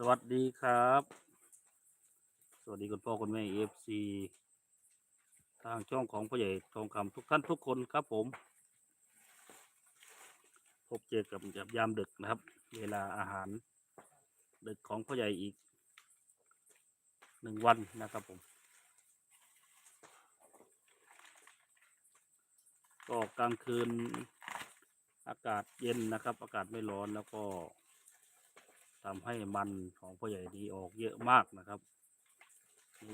สวัสดีครับ สวัสดีคุณพ่อคุณแม่เอฟซีทางช่องของพ่อใหญ่ทองคำทุกท่านทุกคนครับผม พบเจอกับกับยามดึกนะครับ เวลาอาหาร ดึกของพ่อใหญ่อีกหนึ่งวันนะครับผม ก็กลางคืนอากาศเย็นนะครับ อากาศไม่ร้อนแล้วก็ ทำให้มันของพ่อใหญ่ดีออกเยอะมากนะครับ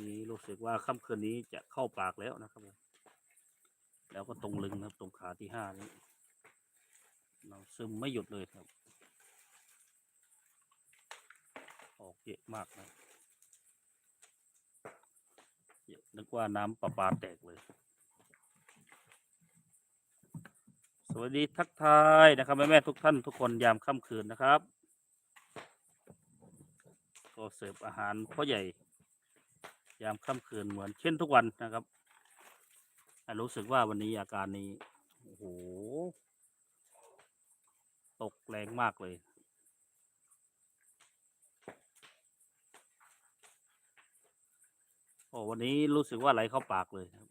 นี่รู้สึกว่าค่ำคืนนี้จะเข้าปากแล้วนะครับผมแล้วก็ตรงลึงนะครับ ตรงขาที่ห้านี้ เราซึมไม่หยุดเลยครับ ออกเยอะมากนะเยอะนึกว่าน้ำประปาแตกเลย สวัสดีทักทายนะครับแม่แม่ทุกท่านทุกคนยามค่ำคืนนะครับ ก็เสิร์ฟอาหารพ่อใหญ่ ยามค่ำคืนเหมือนเช่นทุกวันนะครับรู้สึกว่าวันนี้อาการนี้โอ้โหตกแรงมากเลยโอ้วันนี้รู้สึกว่าไหลเข้าปากเลยครับ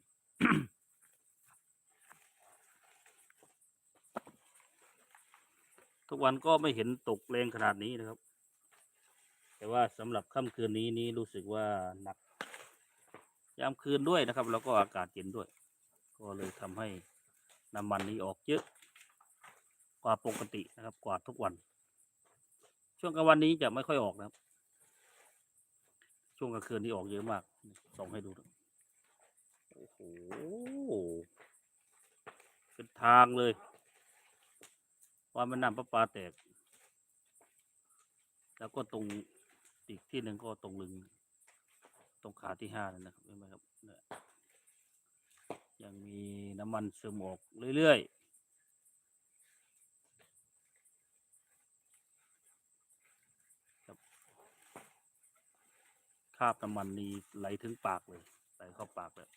ทุกวันก็ไม่เห็นตกแรงขนาดนี้นะครับ แต่ว่าสำหรับค่ำคืนนี้นี้รู้สึกว่าหนัก ยามคืนด้วยนะครับ แล้วก็อากาศเย็นด้วย ก็เลยทำให้น้ำมันนี้ออกเยอะ กว่าปกตินะครับ กว่าทุกวัน ช่วงกลางวันนี้จะไม่ค่อยออกนะครับ ช่วงกลางคืนนี้ออกเยอะมาก ส่องให้ดูโอ้โหเป็นทางเลยว่ามันน้ำประปาแตก แล้วก็ตรง อีกที่หนึ่งก็ตรงลึง ตรงขาที่ห้านั่นะครับเห็นไหมครับเนี่ยยังมีน้ำมันซึมออกเรื่อยๆครับคาบน้ำมันนี้ไหลถึงปากเลยไหลเข้าปากเลย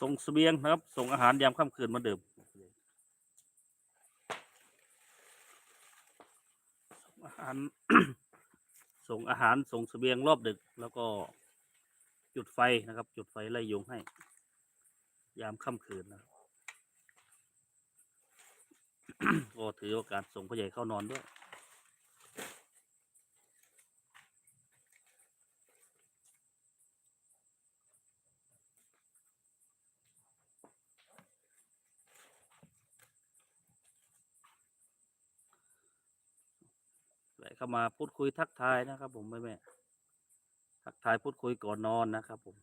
ส่งเสบียงนะครับ ส่งอาหารยามค่ำคืนมาเดิม อาหารส่งอาหารส่งเสบียงรอบดึก แล้วก็จุดไฟนะครับ จุดไฟไล่ยุงให้ ยามค่ำคืนนะครับก็ถือโอกาสส่งพ่อใหญ่เข้านอนด้วย แวะเข้ามาพูดคุยทักทายนะครับ ผมแม่แม่ทักทายพูดคุยก่อนนอนนะครับ ผม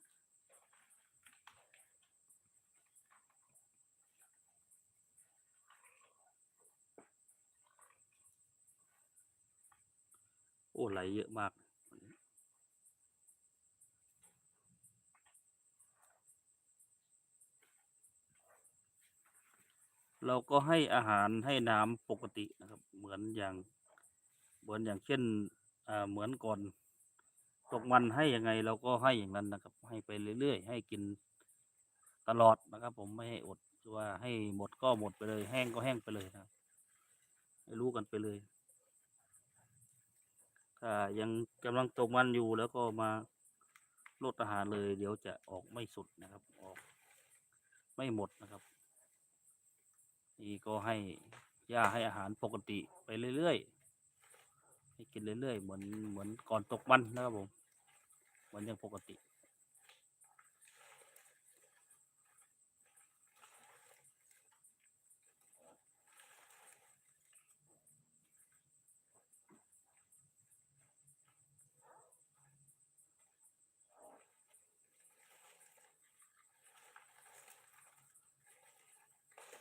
โอ้ไหลเยอะมากเราก็ให้อาหารให้น้ำปกตินะครับ เหมือนอย่าง เหมือนอย่างเช่นเหมือนก่อนตกมันให้ยังไงเราก็ให้อย่างนั้นนะครับ ให้ไปเรื่อยๆ ให้กินตลอดนะครับ ผมไม่ให้อดว่าให้หมดก็หมดไปเลย แห้งก็แห้งไปเลยนะครับให้รู้กันไปเลยถ้ายังกำลังตกมันอยู่แล้วก็มาลดอาหารเลย เดี๋ยวจะออกไม่สุดนะครับ ออกไม่หมดนะครับนี่ก็ให้ย่าให้อาหารปกติไปเรื่อยๆ ให้กินเรื่อยๆ เหมือนเหมือนก่อนตกมันนะครับผมเหมือนอย่างปกติ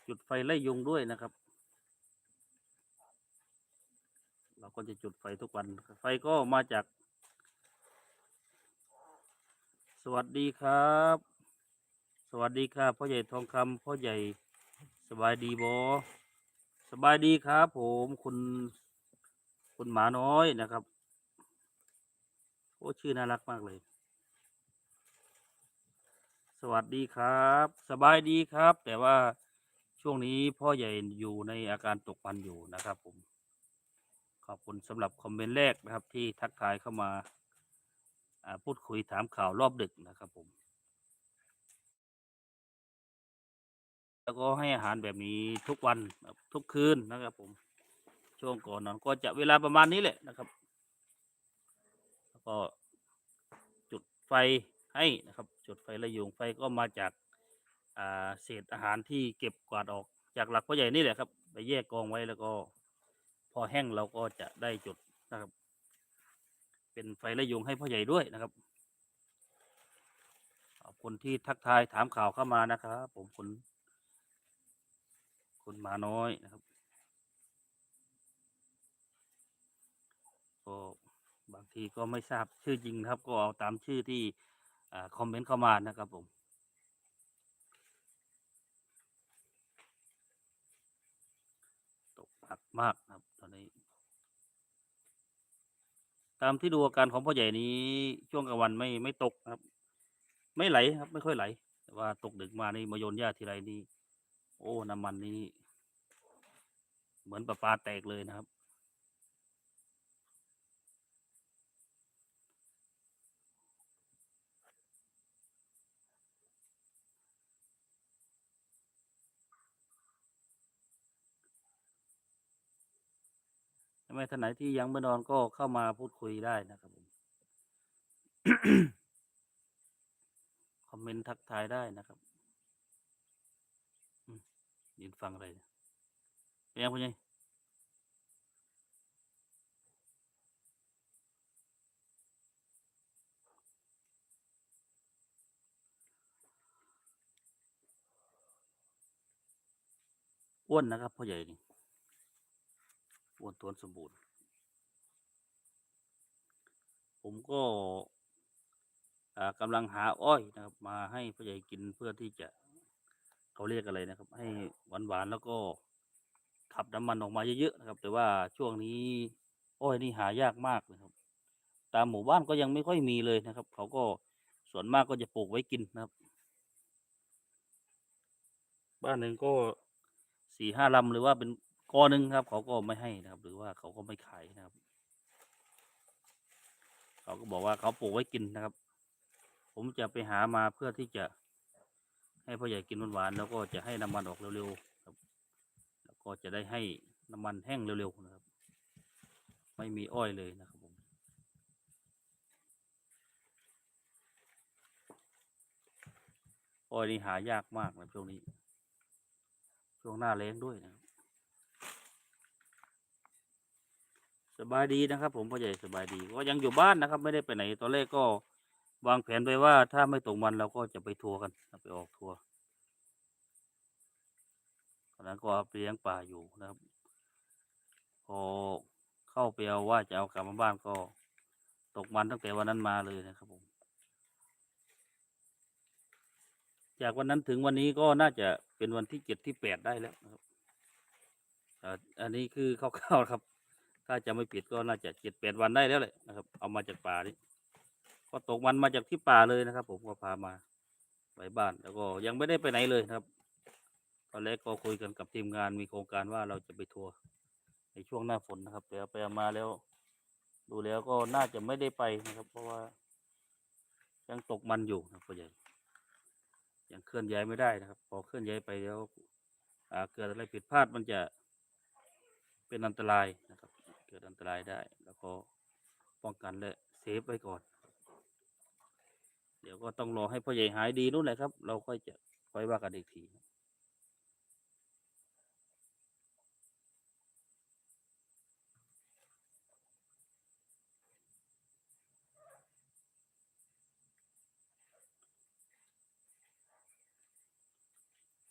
จุดไฟไล่ยุงด้วยนะครับ เรา ก็จะจุดไฟทุกวัน ไฟก็มาจาก สวัสดีครับ สวัสดีครับพ่อใหญ่ทองคำพ่อใหญ่สบายดีบอสบายดีครับ ผมคุณคุณหมาน้อยนะครับโอ้ชื่อน่ารักมากเลย สวัสดีครับ สบายดีครับ แต่ว่าช่วงนี้พ่อใหญ่อยู่ในอาการตกมันอยู่นะครับผม ขอบคุณสำหรับคอมเมนต์แรกนะครับ ที่ทักทายเข้ามาพูดคุยถามข่าวรอบดึกนะครับผม แล้วก็ให้อาหารแบบนี้ทุกวันทุกคืนนะครับผม ช่วงก่อนนอนก็จะเวลาประมาณนี้แหละนะครับ แล้วก็จุดไฟให้นะครับ จุดไฟระยงไฟก็มาจากเศษอาหารที่เก็บกวาดออกจากหลักพ่อใหญ่นี่แหละครับ ไปแยกกองไว้แล้วก็ พอแห้งเราก็จะได้จุดนะครับ เป็นไฟระยุงให้พ่อใหญ่ด้วยนะครับขอบคุณที่ทักทายถามข่าวเข้ามานะครับผมคุณคุณมาน้อยนะครับก็บางทีก็ไม่ทราบชื่อจริงครับ ก็เอาตามชื่อที่อคอมเมนต์เข้ามานะครับผมตกหนักมากครับ ตามที่ดูอาการของพ่อใหญ่นี้ช่วงกลางวันไม่ไม่ตกครับ ไม่ไหลครับ ไม่ค่อยไหล แต่ว่าตกดึกมานี่มาโยนหญ้าทีไรนี่โอ้น้ำมันนี่เหมือนประปาแตกเลยนะครับ ไมท่านไหนที่ยังไม่นอนก็เข้ามาพูดคุยได้นะครับผมคอมเมนต์ทักทายได้นะครับยืนฟังอะไรเนี่ยเป็นยังไงพ่อใหญ่อ้วนนะครับพ่อใหญ่นี่ อ้วนตัวนสมบูรณ์ ผมก็กำลังหาอ้อยนะครับ มาให้พ่อใหญ่กินเพื่อที่จะเขาเรียกอะไรนะครับ ให้หวานๆแล้วก็ขับน้ำมันออกมาเยอะๆนะครับ แต่ว่าช่วงนี้ อ้อยนี่หายากมากนะครับ ตามหมู่บ้านก็ยังไม่ค่อยมีเลยนะครับ เขาก็ส่วนมากก็จะปลูกไว้กินนะครับ บ้านหนึ่งก็สี่ห้าลำหรือว่าเป็น กอหนึ่งครับ เขาก็ไม่ให้นะครับ หรือว่าเขาก็ไม่ขายนะครับ เขาก็บอกว่าเขาปลูกไว้กินนะครับ ผมจะไปหามาเพื่อที่จะให้พ่อใหญ่กินหวานๆแล้วก็จะให้น้ำมันออกเร็วๆครับ แล้วก็จะได้ให้น้ำมันแห้งเร็วๆนะครับ ไม่มีอ้อยเลยนะครับผมอ้อยนี่หายากมากนะช่วงนี้ ช่วงหน้าแล้งด้วยนะครับ ส บายดีนะครับ ผมพ่อใหญ่สบายดี ก็ยังอยู่บ้านนะครับ ไม่ได้ไปไหนตอนแรกก็วางแผนไว้ว่าถ้าไม่ตกมันเราก็จะไปทัวร์กันไปออกทัวร์ตอนนั้นก็ไปเลี้ยงป่าอยู่นะครับพอเข้าไปเอาว่าจะเอากลับมาบ้านก็ตกมันตั้งแต่วันนั้นมาเลยนะครับผม จากวันนั้นถึงวันนี้ก็น่าจะเป็นวันที่เจ็ดที่แปดได้แล้วนะครับอันนี้คือคร่าวๆครับ ถ้าจะไม่ผิดก็น่าจะเจ็ดแปดวันได้แล้วแหละนะครับ เอามาจากป่านี่ก็ตกมันมาจากที่ป่าเลยนะครับ ผมก็พามาไว้บ้านแล้วก็ยังไม่ได้ไปไหนเลยนะครับ ตอนแรกก็คุยกันกับทีมงานมีโครงการว่าเราจะไปทัวร์ในช่วงหน้าฝนนะครับแต่ไปมาแล้ว ดูแล้วก็น่าจะไม่ได้ไปนะครับ เพราะว่า ยังตกมันอยู่นะพ่อใหญ่ยังเคลื่อนย้ายไม่ได้นะครับ พอเคลื่อนย้ายไปแล้วเกิดอะไรผิดพลาดมันจะเป็นอันตรายนะครับ กิดอันตรายได้ แล้วก็ป้องกันและเซฟไว้ก่อน เดี๋ยวก็ต้องรอให้พ่อใหญ่หายดีนู่นแหละครับ เราค่อยจะค่อยว่ากันอีกที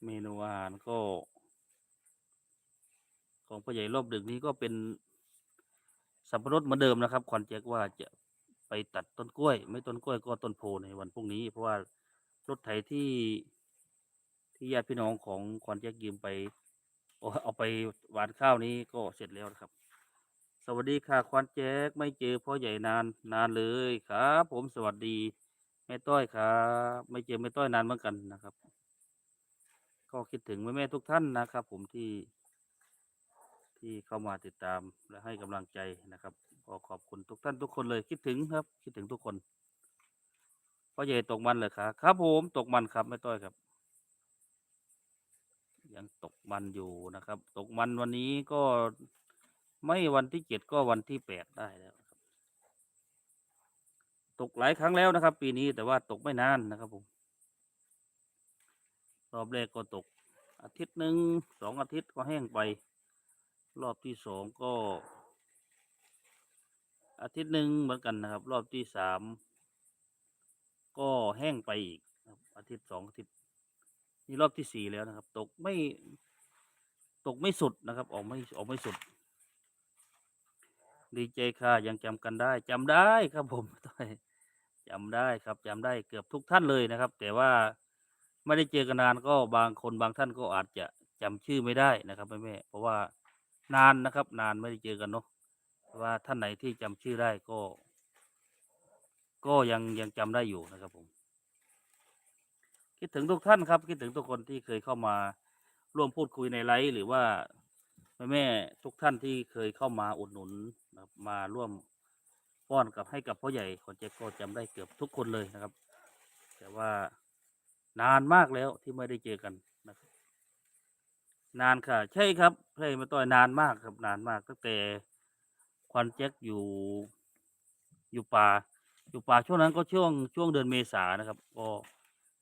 เมนูอาหารก็ ของพ่อใหญ่รอบดึกนี้ก็เป็น สับปะรดเหมือนเดิมนะครับขวัญแจ็คว่าจะไปตัดต้นกล้วย ไม่ต้นกล้วยก็ต้นโพในวันพรุ่งนี้ เพราะว่ารถไถที่ที่ญาติพี่น้องของขวัญแจ็คยืมไปเอาไปหวานข้าวนี้ก็เสร็จแล้วนะครับ สวัสดีค่ะขวัญแจ็คไม่เจอพ่อใหญ่นานนานเลยครับ ผมสวัสดีแม่ต้อยครับไม่เจอแม่ต้อยนานเหมือนกันนะครับ ก็คิดถึงแม่ๆทุกท่านนะครับ ผมที่ ที่เข้ามาติดตามและให้กำลังใจนะครับก็ขอบคุณทุกท่านทุกคนเลยคิดถึงครับ คิดถึงทุกคนพ่อใหญ่ตกมันเลยครับครับผมตกมันครับไม่ต้อยครับ ยังตกมันอยู่นะครับ ตกมันวันนี้ก็ไม่วันที่เจ็ดก็วันที่แปดได้แล้วครับตกหลายครั้งแล้วนะครับ ปีนี้แต่ว่าตกไม่นานนะครับผมรอบแรกก็ตกอาทิตย์หนึ่งสองอาทิตย์ก็แห้งไป รอบที่สองก็ อาทิตย์หนึ่งเหมือนกันนะครับ รอบที่สามก็แห้งไปอีกครับอาทิตย์สองอาทิตย์นี่รอบที่สี่แล้วนะครับ ตกไม่ตกไม่สุดนะครับ ออกไม่ออกไม่สุด ดีใจค่ะยังจำกันได้จำได้ครับผมต้อยจำได้ครับจำได้เกือบทุกท่านเลยนะครับ แต่ว่าไม่ได้เจอกันนานก็บางคนบางท่านก็อาจจะจำชื่อไม่ได้นะครับแม่แม่เพราะว่า นานนะครับ นานไม่ได้เจอกันเนาะว่าท่านไหนที่จำชื่อได้ก็ ก็ยังยังจำได้อยู่นะครับผม คิดถึงทุกท่านครับ คิดถึงทุกคนที่เคยเข้ามาร่วมพูดคุยในไลฟ์หรือว่าแม่แม่ๆทุกท่านที่เคยเข้ามาอุดหนุนมาร่วมป้อนกับให้กับพ่อใหญ่คนเจ๊ก็จำได้เกือบทุกคนเลยนะครับ แต่ว่านานมากแล้วที่ไม่ได้เจอกันนะครับ นานค่ะ ใช่ครับใช่มาต่อยนานมากครับนานมากตั้งแต่ควันแจ็คอยู่อยู่ป่า อยู่ป่าช่วงนั้นก็ช่วงช่วงเดือนเมษานะครับ ก็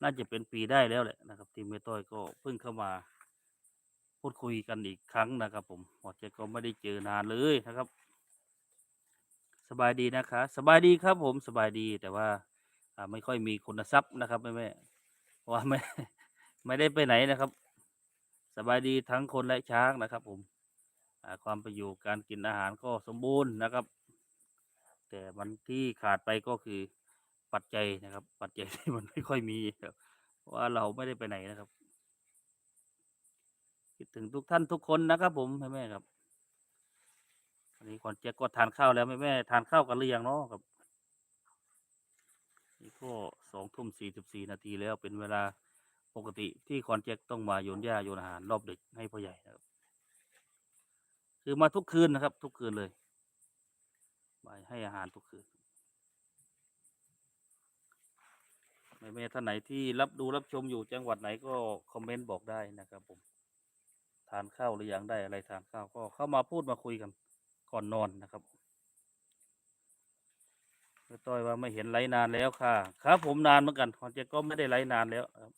น่าจะเป็นปีได้แล้วแหละนะครับ ที่เมต้อยก็เพิ่งเข้ามาพูดคุยกันอีกครั้งนะครับ ผมหมอเจก็ไม่ได้เจอนานเลยนะครับ สบายดีนะคะ สบายดีครับ ผมสบายดีแต่ว่าไม่ค่อยมีคุณทรัพย์นะครับแม่แม่เพราะว่าไม่ไม่ได้ไปไหนนะครับ บายดีทั้งคนและช้างนะครับ ผมความประอยู่การกินอาหารก็สมบูรณ์นะครับ แต่มันที่ขาดไปก็คือปัจจัยนะครับ ปัจจัยที่มันไม่ค่อยมีครับว่าเราไม่ได้ไปไหนนะครับ คิดถึงทุกท่านทุกคนนะครับผมแม่แม่ครับวันนี้ก่อนเจ๊ก็ทานข้าวแล้วแม่แม่ทานข้าวกันหรือยังเนาะครับ นี่ก็สองทุ่มสี่สิบสี่นาทีแล้วเป็นเวลา ปกติที่คอนแจ็คต้องมาโยนหญ้าโยนอาหารรอบดึกให้พ่อใหญ่นะครับ คือมาทุกคืนนะครับ ทุกคืนเลยมาให้อาหารทุกคืนแม่แม่ๆท่านไหนที่รับดูรับชมอยู่จังหวัดไหนก็คอมเมนต์บอกได้นะครับผมทานข้าวหรือยังได้อะไรทานข้าวก็เข้ามาพูดมาคุยกันก่อนนอนนะครับต้อยว่าไม่เห็นไลนานแล้วค่ะ ครับผมนานเหมือนกันคอนเจก็ไม่ได้ไลนานแล้วครับ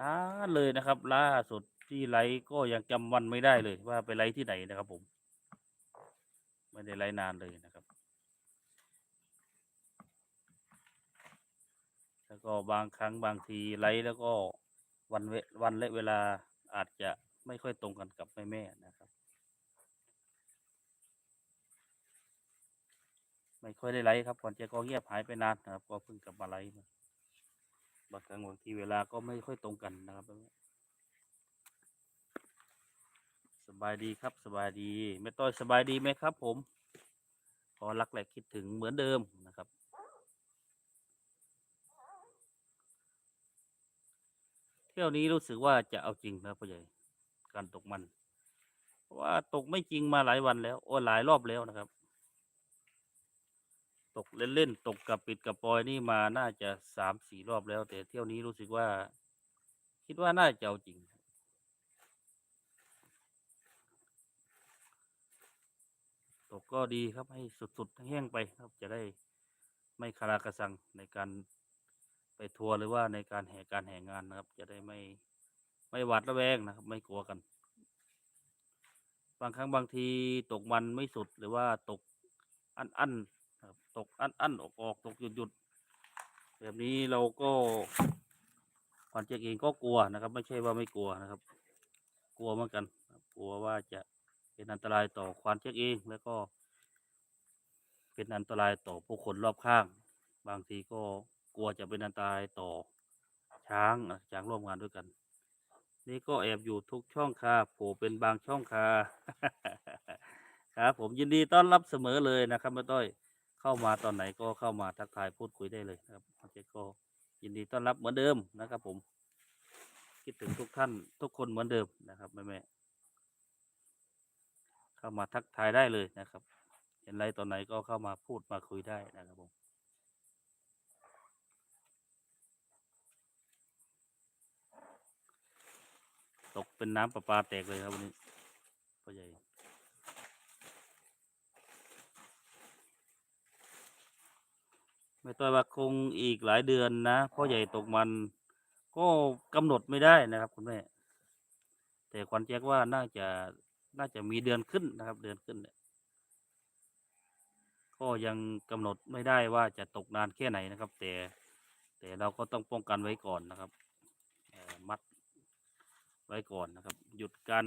นานเลยนะครับ ล่าสุดที่ไลฟ์ก็ยังจำวันไม่ได้เลย ว่าไปไลฟ์ที่ไหนนะครับผม ไม่ได้ไลฟ์นานเลยนะครับ แล้วก็บางครั้งบางทีไลฟ์แล้วก็วันเววันและเวลาอาจจะไม่ค่อยตรงกันกับแม่แม่ๆนะครับ ไม่ค่อยได้ไลฟ์ครับก่อนจะก็เงียบหายไปนานนะครับ ก็เพิ่งกลับมาไลฟ์ บางครั้งบางทีเวลาก็ไม่ค่อยตรงกันนะครับสบายดีครับสบายดีแม่ต้อยสบายดีไหมครับ ผมขอรักและคิดถึงเหมือนเดิมนะครับเที่ยวนี้รู้สึกว่าจะเอาจริงนะพ่อใหญ่การตกมัน เพราะว่าตกไม่จริงมาหลายวันแล้วโอ้หลายรอบแล้วนะครับ ตกเล่นๆตกกับปิดกับปอยนี่มาน่าจะสามสี่รอบแล้ว แต่เที่ยวนี้รู้สึกว่า คิดว่าน่าจะเอาจริง ตกก็ดีครับให้สุดๆแห้งไปครับ จะได้ไม่คาราคาซังในการไปทัวร์หรือว่าในการแห่การแห่งานนะครับ จะได้ไม่ไม่หวาดระแวงนะครับ ไม่กลัวกัน บางครั้งบางทีตกมันไม่สุดหรือว่าตกอันอัน ตกอันอันๆออกออกตกหยุดหยุดแบบนี้เราก็ก่อนเจ๊เองก็กลัวนะครับ ไม่ใช่ว่าไม่กลัวนะครับ กลัวเหมือนกัน กลัวว่าจะเป็นอันตรายต่อควานเช็คเองแล้วก็ เป็นอันตรายต่อผู้คนรอบข้าง บางทีก็กลัวจะเป็นอันตรายต่อช้างอะช้างร่วมงานด้วยกัน นี่ก็แอบอยู่ทุกช่องค่ะโผล่เป็นบางช่องค่ะครับผมยินดีต้อนรับเสมอเลยนะครับแม่ต้อย เข้ามาตอนไหนก็เข้ามาทักทายพูดคุยได้เลยนะครับโอเคก็ยินดีต้อนรับเหมือนเดิมนะครับ ผม คิดถึงทุกท่านทุกคนเหมือนเดิมนะครับแม่ๆเข้ามาทักทายได้เลยนะครับ เห็นไรตอนไหนก็เข้ามาพูดมาคุยได้นะครับผมตกเป็นน้ำประปาแตกเลยครับวันนี้พ่อใหญ่ ไม่ต้อยว่าคงอีกหลายเดือนนะพ่อใหญ่ตกมันก็กำหนดไม่ได้นะครับ คุณแม่ แต่ควันแจ็คว่าน่าจะน่าจะมีเดือนขึ้นนะครับ เดือนขึ้นเนี่ยก็ยังกำหนดไม่ได้ว่าจะตกนานแค่ไหนนะครับ แต่แต่เราก็ต้องป้องกันไว้ก่อนนะครับมัดไว้ก่อนนะครับ หยุดการ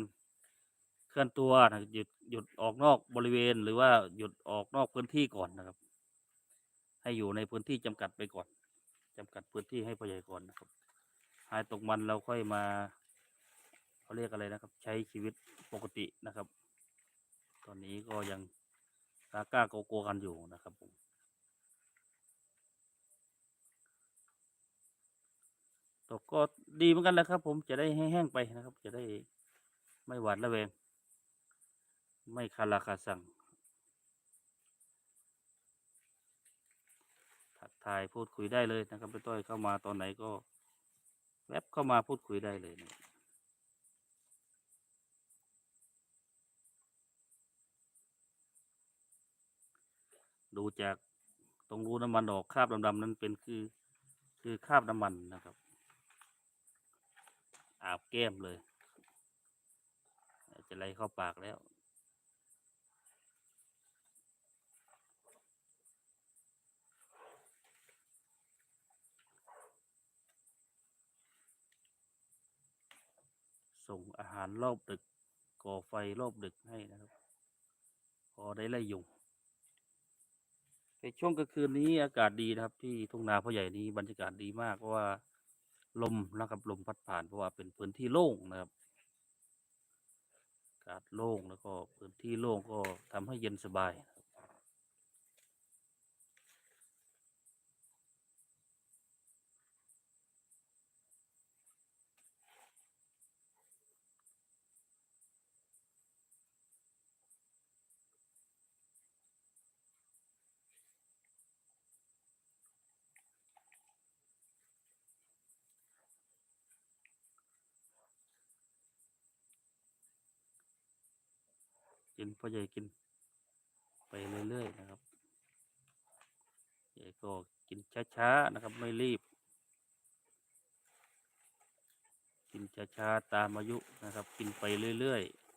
เคลื่อนตัวนะหยุดหยุดออกนอกบริเวณ หรือว่าหยุดออกนอกพื้นที่ก่อนนะครับ ให้อยู่ในพื้นที่จำกัดไปก่อนจำกัดพื้นที่ให้พอใหญ่ก่อนนะครับ หายตกมันเราค่อยมาเขาเรียกอะไรนะครับ ใช้ชีวิตปกตินะครับ ตอนนี้ก็ยังกล้าก้าโกโกวกันอยู่นะครับผมตกก็ดีเหมือนกันแหละครับ ผมจะได้แห้งๆไปนะครับ จะได้ไม่หวาดระแวง ไม่คาราคาสั่ง ทายพูดคุยได้เลยนะครับพี่ต้อยเข้ามาตอนไหนก็แวบเข้ามาพูดคุยได้เลยนะดูจากตรงรูน้ำมันออกคราบดำๆนั้นเป็นคือคือคราบน้ำมันนะครับ อาบแก้มเลย จะไหลเข้าปากแล้ว ส่งอาหารรอบดึก ก่อไฟรอบดึกให้นะครับ พอได้ไล่ยุงในช่วงกลางคืนนี้อากาศดีนะครับ ที่ทุ่งนาพ่อใหญ่นี้บรรยากาศดีมากเพราะว่าลมนะครับลมพัดผ่านเพราะว่าเป็นพื้นที่โล่งนะครับอากาศโล่งแล้วก็พื้นที่โล่งก็ทำให้เย็นสบาย กินพ่อใหญ่กิน ไปเรื่อยๆนะครับใหญ่ก็กินช้าๆนะครับ ไม่รีบ กินช้าๆตามอายุนะครับ กินไปเรื่อยๆ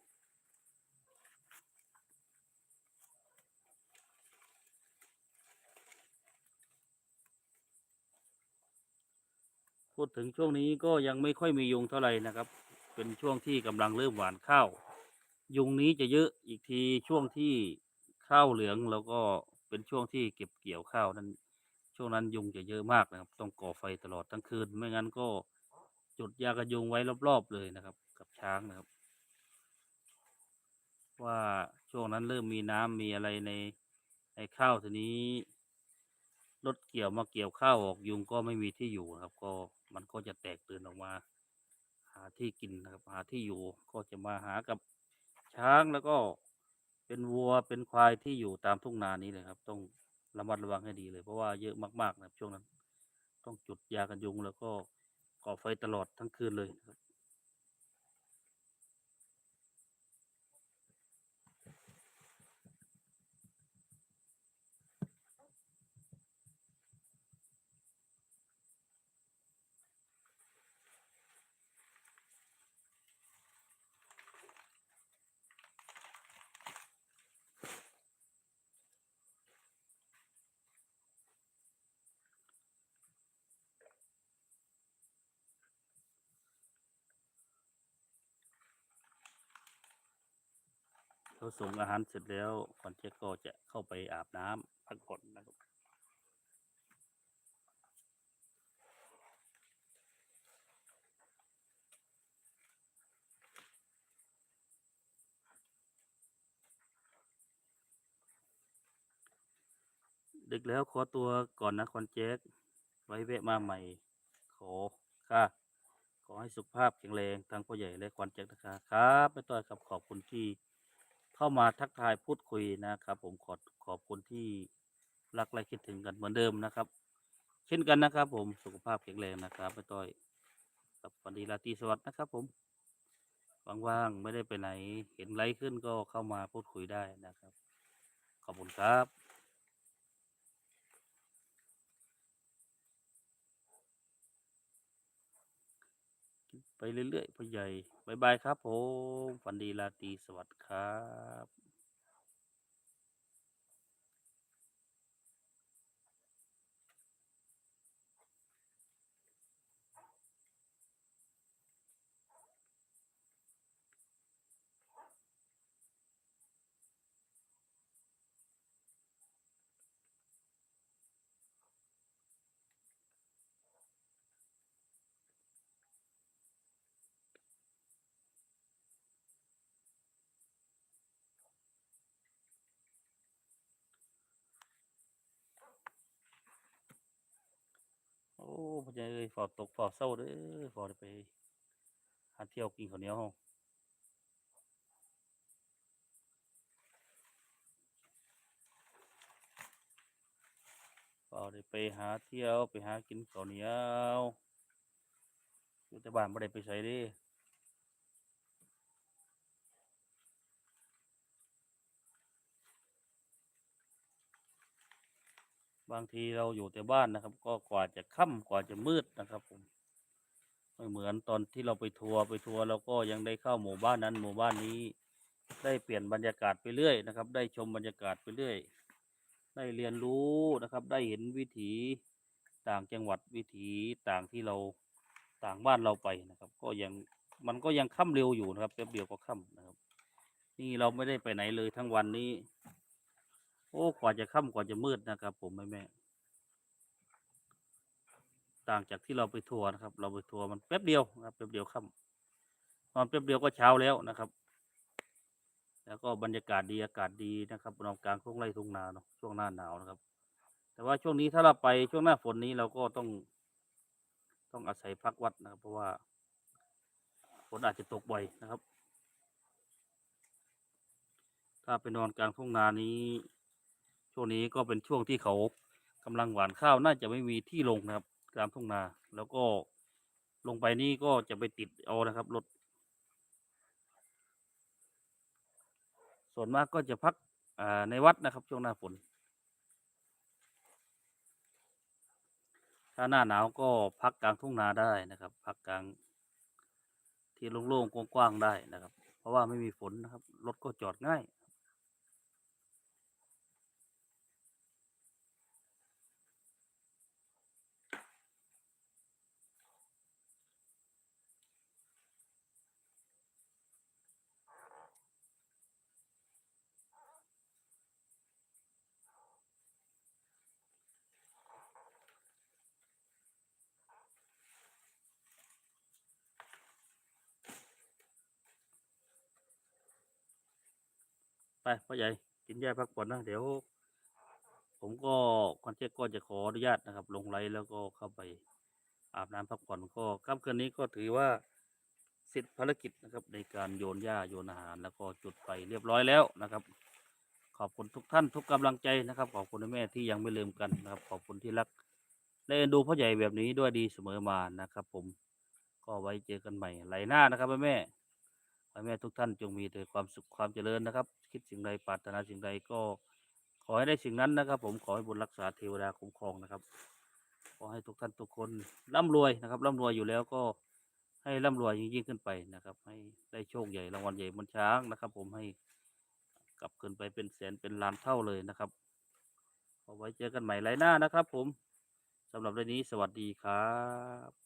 พูดถึงช่วงนี้ก็ยังไม่ค่อยมียุงเท่าไหร่นะครับ เป็นช่วงที่กำลังเริ่มหวานข้าว ยุงนี้จะเยอะอีกทีช่วงที่ข้าวเหลืองแล้วก็เป็นช่วงที่เก็บเกี่ยวข้าวนั้น ช่วงนั้นยุงจะเยอะมากนะครับ ต้องก่อไฟตลอดทั้งคืน ไม่งั้นก็จุดยากันยุงไว้รอบๆเลยนะครับ กับช้างนะครับ ว่าช่วงนั้นเริ่มมีน้ำมีอะไรในในข้าวทีนี้รถเกี่ยวมาเกี่ยวข้าวออกยุงก็ไม่มีที่อยู่นะครับ ก็มันก็จะแตกตื่นออกมา หาที่กินนะครับ หาที่อยู่ก็จะมาหากับ ช้างแล้วก็เป็นวัวเป็นควายที่อยู่ตามทุ่งนานี้เลยครับ ต้องระมัดระวังให้ดีเลย เพราะว่าเยอะมากๆนะครับช่วงนั้น ต้องจุดยากันยุงแล้วก็ก่อไฟตลอดทั้งคืนเลยนะครับ เขาส่งอาหารเสร็จแล้วคอนเจ๊ก็จะเข้าไปอาบน้ำพักผ่อนนะครับดึกแล้วขอตัวก่อนนะคอนเจ๊กไว้แวะมาใหม่ ขอค่ะ ขอให้สุขภาพแข็งแรงทั้งพ่อใหญ่และขวัญใจนะครับครับไม่ต้อยครับขอบคุณที่ เข้ามาทักทายพูดคุยนะครับ ผมขอขอบคุณที่รักและคิดถึงกันเหมือนเดิมนะครับ เช่นกันนะครับ ผมสุขภาพแข็งแรงนะครับไม่ต้อยกับวันดีราตรีสวัสดิ์นะครับ ผมว่างๆไม่ได้ไปไหนเห็นไลค์ขึ้นก็เข้ามาพูดคุยได้นะครับ ขอบคุณครับ เรื่อยๆพ่อใหญ่บายบายครับผมฝันดีราตรีสวัสดิ์ครับ ใหญ่เอ้ยฝอตกฝอเศร้าเด้อฝอได้ไปหาเที่ยวกินข้าวเหนียวห้องฝอได้ไปหาเที่ยวไปหากินข้าวเหนียวอยู่แต่บ้านไม่ได้ไปใส่ดิ บางทีเราอยู่แต่บ้านนะครับ ก็กว่าจะค่ำกว่าจะมืดนะครับผมไม่เหมือนตอนที่เราไปทัวร์ไปทัวร์เราก็ยังได้เข้าหมู่บ้านนั้นหมู่บ้านนี้ ได้เปลี่ยนบรรยากาศไปเรื่อยนะครับ ได้ชมบรรยากาศไปเรื่อย ได้เรียนรู้นะครับ ได้เห็นวิถีต่างจังหวัดวิถีต่างที่เราต่างบ้านเราไปนะครับ ก็ยังมันก็ยังค่ำเร็วอยู่นะครับแป๊บเดียวก็ค่ำนะครับ นี่เราไม่ได้ไปไหนเลยทั้งวันนี้ โอ้กว่าจะค่ำกว่าจะมืดนะครับ ผมแม่แม่ต่างจากที่เราไปทัวร์นะครับ เราไปทัวร์มันแป๊บเดียวนะครับแป๊บเดียวค่ำนอนแป๊บเดียวก็เช้าแล้วนะครับ แล้วก็บรรยากาศดีอากาศดีนะครับนอนกลางทุ่งไร่ทุ่งนาเนาะช่วงหน้าหนาวนะครับ แต่ว่าช่วงนี้ถ้าเราไปช่วงหน้าฝนนี้เราก็ต้อง ต้องอาศัยพักวัดนะครับ เพราะว่าฝนอาจจะตกบ่อยนะครับ ถ้าไปนอนกลางทุ่งนานี้ ช่วงนี้ก็เป็นช่วงที่เขากำลังหวานข้าวน่าจะไม่มีที่ลงนะครับกลางทุ่งนา แล้วก็ลงไปนี่ก็จะไปติดเอานะครับรถส่วนมากก็จะพักในวัดนะครับช่วงหน้าฝน ถ้าหน้าหนาวก็พักกลางทุ่งนาได้นะครับ พักกลางที่โล่งๆกว้างๆได้นะครับ เพราะว่าไม่มีฝนนะครับรถก็จอดง่าย ไปพ่อใหญ่กินยาพักผ่อนนะเดี๋ยว ผมก็คอนเทก็จะขออนุญาตนะครับ ลงไลฟ์แล้วก็เข้าไปอาบน้ำพักผ่อนก็ค่ำคืนนี้ก็ถือว่าเสร็จภารกิจนะครับในการโยนหญ้าโยนอาหารแล้วก็จุดไฟเรียบร้อยแล้วนะครับ ขอบคุณทุกท่านทุกกำลังใจนะครับ ขอบคุณแม่ที่ยังไม่ลืมกันนะครับ ขอบคุณที่รักและเอ็นดูพ่อใหญ่แบบนี้ด้วยดีเสมอมานะครับ ผมก็ไว้เจอกันใหม่ไหลหน้านะครับแม่แม่ ขอให้แม่ทุกท่านจงมีแต่ความสุขความเจริญนะครับ คิดสิ่งใดปรารถนาสิ่งใดก็ ขอให้ได้สิ่งนั้นนะครับ ผมขอให้บุญรักษาเทวดาคุ้มครองนะครับ ขอให้ทุกท่านทุกคนร่ำรวยนะครับร่ำรวยอยู่แล้วก็ให้ร่ำรวยยิ่งยิ่งขึ้นไปนะครับ ให้ได้โชคใหญ่รางวัลใหญ่บนช้างนะครับ ผมให้กลับขึ้นไปเป็นแสนเป็นล้านเท่าเลยนะครับเอาไว้เจอกันใหม่ไรหน้านะครับ ผมสำหรับเรื่องนี้สวัสดีครับ